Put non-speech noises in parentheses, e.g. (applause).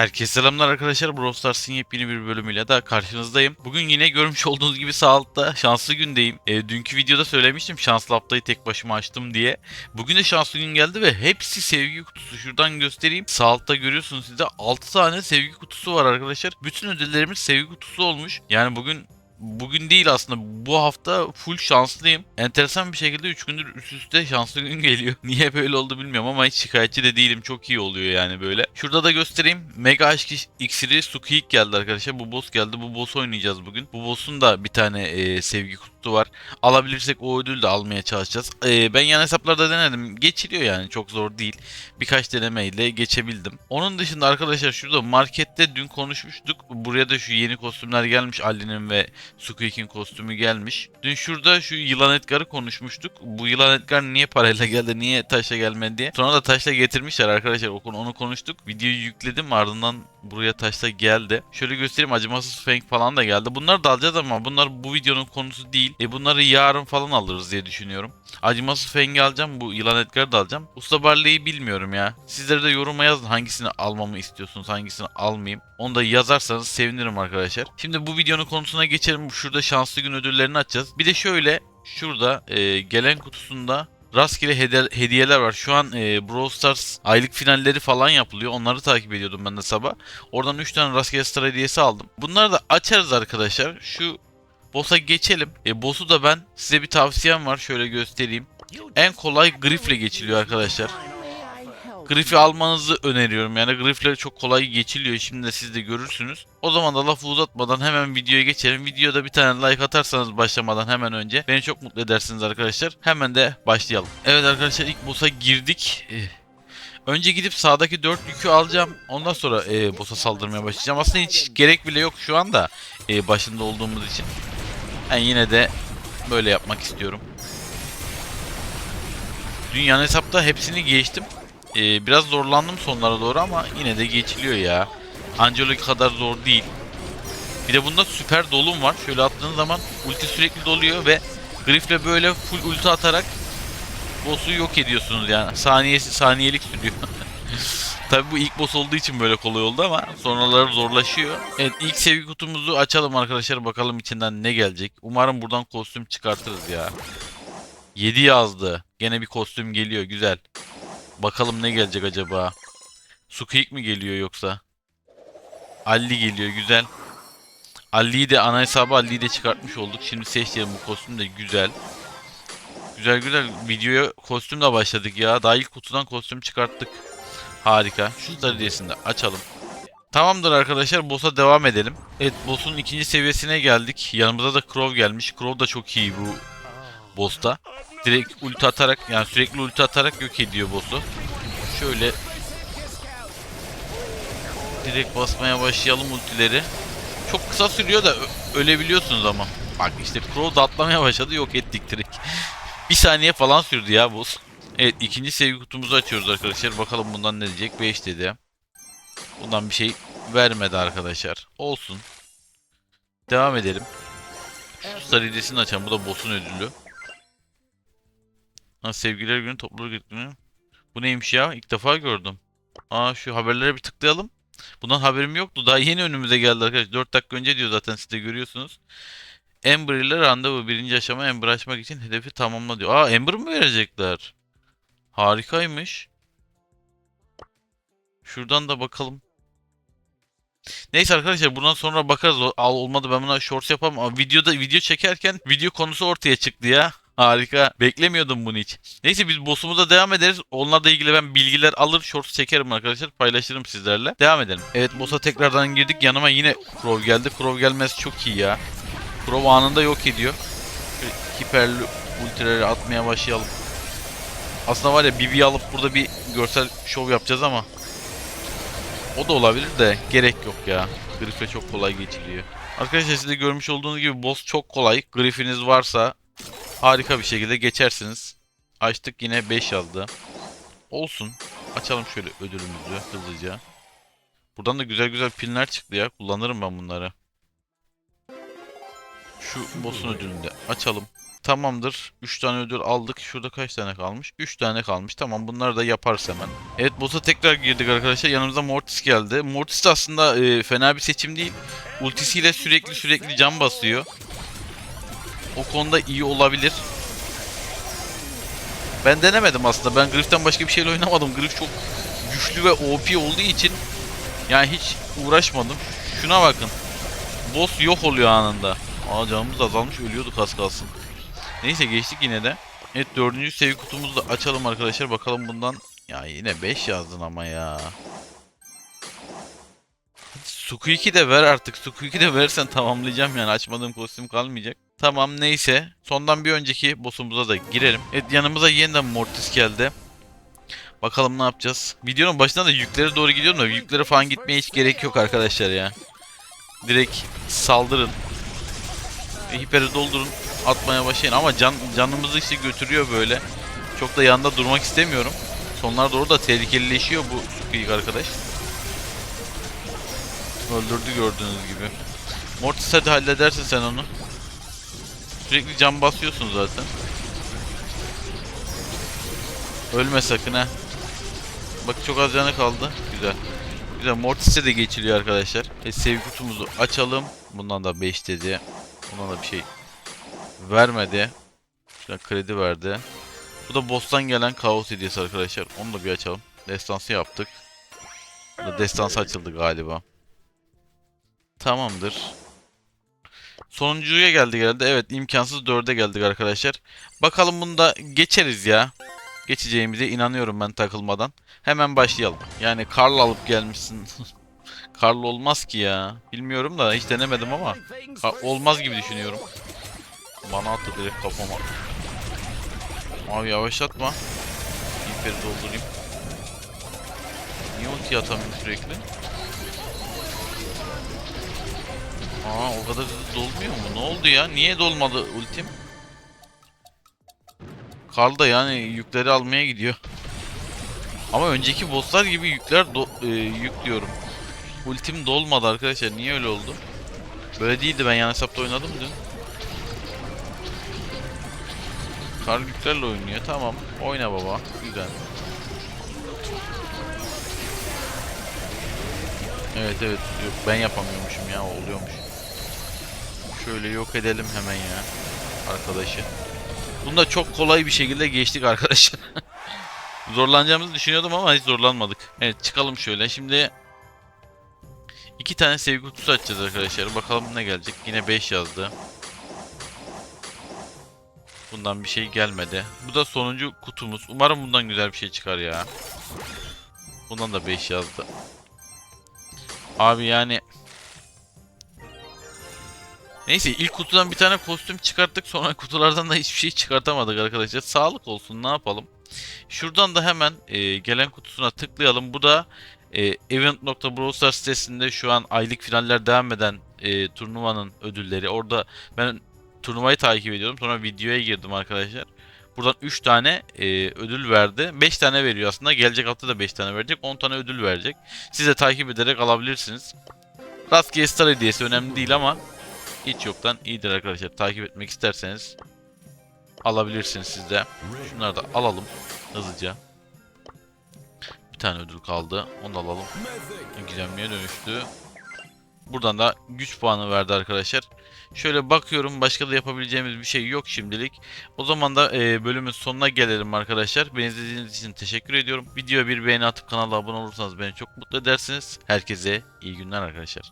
Herkese selamlar arkadaşlar. Brawl Stars'ın yepyeni bir bölümüyle daha karşınızdayım. Bugün yine görmüş olduğunuz gibi sağ şanslı gündeyim. E, dünkü videoda söylemiştim şanslı haftayı tek başıma açtım diye. Bugün de şanslı gün geldi ve hepsi sevgi kutusu. Şuradan göstereyim. Sağ görüyorsunuz sizde 6 tane sevgi kutusu var arkadaşlar. Bütün ödüllerimiz sevgi kutusu olmuş. Yani bugün bugün değil aslında bu hafta full şanslıyım. Enteresan bir şekilde 3 gündür üst üste şanslı gün (laughs) geliyor. Niye böyle oldu bilmiyorum ama hiç şikayetçi de değilim. Çok iyi oluyor yani böyle. Şurada da göstereyim. Mega aşk iksiri Sukiyik geldi arkadaşlar. Bu boss geldi. Bu boss oynayacağız bugün. Bu boss'un da bir tane e, sevgi kutusu var. Alabilirsek o ödülü de almaya çalışacağız. E, ben yan hesaplarda denedim. Geçiliyor yani çok zor değil. Birkaç denemeyle geçebildim. Onun dışında arkadaşlar şurada markette dün konuşmuştuk. Buraya da şu yeni kostümler gelmiş. Ali'nin ve Squeak'in kostümü gelmiş. Dün şurada şu Yılan Edgar'ı konuşmuştuk. Bu Yılan Edgar niye parayla geldi, niye taşla gelmedi diye. Sonra da taşla getirmişler arkadaşlar. Onu konuştuk. Videoyu yükledim ardından buraya taşla geldi. Şöyle göstereyim acımasız Fang falan da geldi. Bunları da alacağız ama bunlar bu videonun konusu değil. E bunları yarın falan alırız diye düşünüyorum. Acımasız Fang'i alacağım. Bu Yılan Edgar'ı da alacağım. Usta Barley'i bilmiyorum ya. Sizler de yoruma yazın hangisini almamı istiyorsunuz, hangisini almayayım. Onu da yazarsanız sevinirim arkadaşlar. Şimdi bu videonun konusuna geçelim. Şurada şanslı gün ödüllerini açacağız. Bir de şöyle şurada e, gelen kutusunda rastgele hede- hediyeler var. Şu an e, Brawl Stars aylık finalleri falan yapılıyor. Onları takip ediyordum ben de sabah. Oradan 3 tane rastgele star hediyesi aldım. Bunları da açarız arkadaşlar. Şu boss'a geçelim. E, boss'u da ben size bir tavsiyem var. Şöyle göstereyim. En kolay Griff'le geçiliyor arkadaşlar. Griff'i almanızı öneriyorum. Yani Griff'le çok kolay geçiliyor. Şimdi de siz de görürsünüz. O zaman da lafı uzatmadan hemen videoya geçelim. Videoda bir tane like atarsanız başlamadan hemen önce beni çok mutlu edersiniz arkadaşlar. Hemen de başlayalım. Evet arkadaşlar ilk boss'a girdik. Eh, Önce gidip sağdaki 4 yükü alacağım. Ondan sonra e, boss'a saldırmaya başlayacağım. Aslında hiç gerek bile yok şu anda e, başında olduğumuz için. Ben yine de böyle yapmak istiyorum. Dünyanın hesapta hepsini geçtim. Ee, biraz zorlandım sonlara doğru ama yine de geçiliyor ya. Angelo kadar zor değil. Bir de bunda süper dolum var. Şöyle attığın zaman ulti sürekli doluyor ve Griff'le böyle full ulti atarak boss'u yok ediyorsunuz yani. Saniyesi saniyelik sürüyor. (laughs) Tabi bu ilk boss olduğu için böyle kolay oldu ama sonraları zorlaşıyor. Evet ilk sevgi kutumuzu açalım arkadaşlar bakalım içinden ne gelecek. Umarım buradan kostüm çıkartırız ya. 7 yazdı. Gene bir kostüm geliyor güzel. Bakalım ne gelecek acaba? Sukik mi geliyor yoksa? Alli geliyor güzel. Alli'yi de ana hesabı Alli'yi de çıkartmış olduk. Şimdi seçelim bu kostüm de güzel. Güzel güzel videoya kostümle başladık ya. Daha ilk kutudan kostüm çıkarttık. Harika. Şu de açalım. Tamamdır arkadaşlar boss'a devam edelim. Evet boss'un ikinci seviyesine geldik. Yanımıza da Crow gelmiş. Crow da çok iyi bu boss'ta. Direkt ulti atarak yani sürekli ulti atarak yok ediyor boss'u. Şöyle direkt basmaya başlayalım ultileri. Çok kısa sürüyor da ölebiliyorsunuz ama. Bak işte Crow da atlamaya başladı yok ettik direkt. (laughs) bir saniye falan sürdü ya boss. Evet ikinci sevgi kutumuzu açıyoruz arkadaşlar. Bakalım bundan ne diyecek. 5 dedi. Bundan bir şey vermedi arkadaşlar. Olsun. Devam edelim. Şu star hediyesini açalım. Bu da boss'un ödülü. Ha, sevgililer günü topluluk günü. Bu neymiş ya? İlk defa gördüm. Aa şu haberlere bir tıklayalım. Bundan haberim yoktu. Daha yeni önümüze geldi arkadaşlar. 4 dakika önce diyor zaten siz de görüyorsunuz. Amber ile randevu birinci aşama Amber açmak için hedefi tamamla diyor. Aa Amber mı verecekler? Harikaymış. Şuradan da bakalım. Neyse arkadaşlar bundan sonra bakarız. Al olmadı ben buna shorts yapamam. Ama videoda video çekerken video konusu ortaya çıktı ya. Harika. Beklemiyordum bunu hiç. Neyse biz boss'umuza devam ederiz. Onlarla ilgili ben bilgiler alır shorts çekerim arkadaşlar. Paylaşırım sizlerle. Devam edelim. Evet boss'a tekrardan girdik. Yanıma yine Crow geldi. Crow gelmesi çok iyi ya. Crow anında yok ediyor. Hiperli ultileri atmaya başlayalım. Aslında var ya BB alıp burada bir görsel şov yapacağız ama o da olabilir de gerek yok ya. Griff'e çok kolay geçiliyor. Arkadaşlar siz de görmüş olduğunuz gibi boss çok kolay. Griff'iniz varsa harika bir şekilde geçersiniz. Açtık yine 5 yazdı. Olsun. Açalım şöyle ödülümüzü hızlıca. Buradan da güzel güzel pinler çıktı ya. Kullanırım ben bunları. Şu boss'un ödülünü de açalım. Tamamdır. 3 tane ödül aldık. Şurada kaç tane kalmış? 3 tane kalmış. Tamam bunları da yaparız hemen. Evet boss'a tekrar girdik arkadaşlar. Yanımıza Mortis geldi. Mortis aslında e, fena bir seçim değil. Ultisiyle sürekli sürekli can basıyor. O konuda iyi olabilir. Ben denemedim aslında. Ben Griff'ten başka bir şeyle oynamadım. Griff çok güçlü ve OP olduğu için yani hiç uğraşmadım. Şuna bakın. Boss yok oluyor anında. Aa canımız azalmış ölüyorduk az kalsın. Neyse geçtik yine de. Evet dördüncü seviye kutumuzu da açalım arkadaşlar. Bakalım bundan. Ya yine 5 yazdın ama ya. Suku 2 de ver artık. Suku 2 de versen tamamlayacağım yani. Açmadığım kostüm kalmayacak. Tamam neyse. Sondan bir önceki boss'umuza da girelim. Evet yanımıza yeniden Mortis geldi. Bakalım ne yapacağız. Videonun başında da yüklere doğru gidiyorum da yüklere falan gitmeye hiç gerek yok arkadaşlar ya. Direkt saldırın. Hiperi doldurun. Atmaya başlayın ama can canımızı işte götürüyor böyle. Çok da yanında durmak istemiyorum. Sonlara doğru da tehlikelileşiyor bu Sukuyuk arkadaş. Öldürdü gördüğünüz gibi. Mortis hadi halledersin sen onu. Sürekli can basıyorsun zaten. Ölme sakın ha. Bak çok az canı kaldı. Güzel. Güzel. Mortis'e de geçiliyor arkadaşlar. E, sevgi kutumuzu açalım. Bundan da 5 dedi. Bundan da bir şey vermedi. Şuna kredi verdi. Bu da boss'tan gelen kaos hediyesi arkadaşlar. Onu da bir açalım. Destansı yaptık. Bu da destansı açıldı galiba. Tamamdır. Sonuncuya geldi geldi. Evet imkansız 4'e geldik arkadaşlar. Bakalım bunu da geçeriz ya. Geçeceğimize inanıyorum ben takılmadan. Hemen başlayalım. Yani Karl alıp gelmişsin. (laughs) Karl olmaz ki ya. Bilmiyorum da hiç denemedim ama. Olmaz gibi düşünüyorum. Bana attı direkt kafama. Abi yavaşlatma. İperi doldurayım. Niye ulti atamıyorum sürekli? Aa o kadar hızlı dolmuyor mu? Ne oldu ya? Niye dolmadı ultim? Karl da yani yükleri almaya gidiyor. Ama önceki bosslar gibi yükler e, yük diyorum. Ultim dolmadı arkadaşlar. Niye öyle oldu? Böyle değildi ben yan hesapta oynadım dün. Yüklerle oynuyor. Tamam. Oyna baba. Güzel. Evet evet. Yok ben yapamıyormuşum ya. Oluyormuş. Şöyle yok edelim hemen ya. Arkadaşı. Bunda çok kolay bir şekilde geçtik arkadaşlar. (laughs) Zorlanacağımızı düşünüyordum ama hiç zorlanmadık. Evet çıkalım şöyle. Şimdi iki tane sevgi kutusu açacağız arkadaşlar. Bakalım ne gelecek. Yine 5 yazdı. Bundan bir şey gelmedi. Bu da sonuncu kutumuz. Umarım bundan güzel bir şey çıkar ya. Bundan da 5 yazdı. Abi yani Neyse ilk kutudan bir tane kostüm çıkarttık sonra kutulardan da hiçbir şey çıkartamadık arkadaşlar. Sağlık olsun ne yapalım. Şuradan da hemen e, gelen kutusuna tıklayalım. Bu da e, event.browser sitesinde şu an aylık finaller devam eden e, turnuvanın ödülleri. Orada ben turnuvayı takip ediyorum. Sonra videoya girdim arkadaşlar. Buradan 3 tane e, ödül verdi. 5 tane veriyor aslında. Gelecek hafta da 5 tane verecek. 10 tane ödül verecek. Siz de takip ederek alabilirsiniz. Rastgele star hediyesi önemli değil ama hiç yoktan iyidir arkadaşlar. Takip etmek isterseniz alabilirsiniz siz de. Şunları da alalım hızlıca. Bir tane ödül kaldı. Onu da alalım. Gizemliğe dönüştü. Buradan da güç puanı verdi arkadaşlar. Şöyle bakıyorum başka da yapabileceğimiz bir şey yok şimdilik. O zaman da e, bölümün sonuna gelelim arkadaşlar. Beni izlediğiniz için teşekkür ediyorum. Videoya bir beğeni atıp kanala abone olursanız beni çok mutlu edersiniz. Herkese iyi günler arkadaşlar.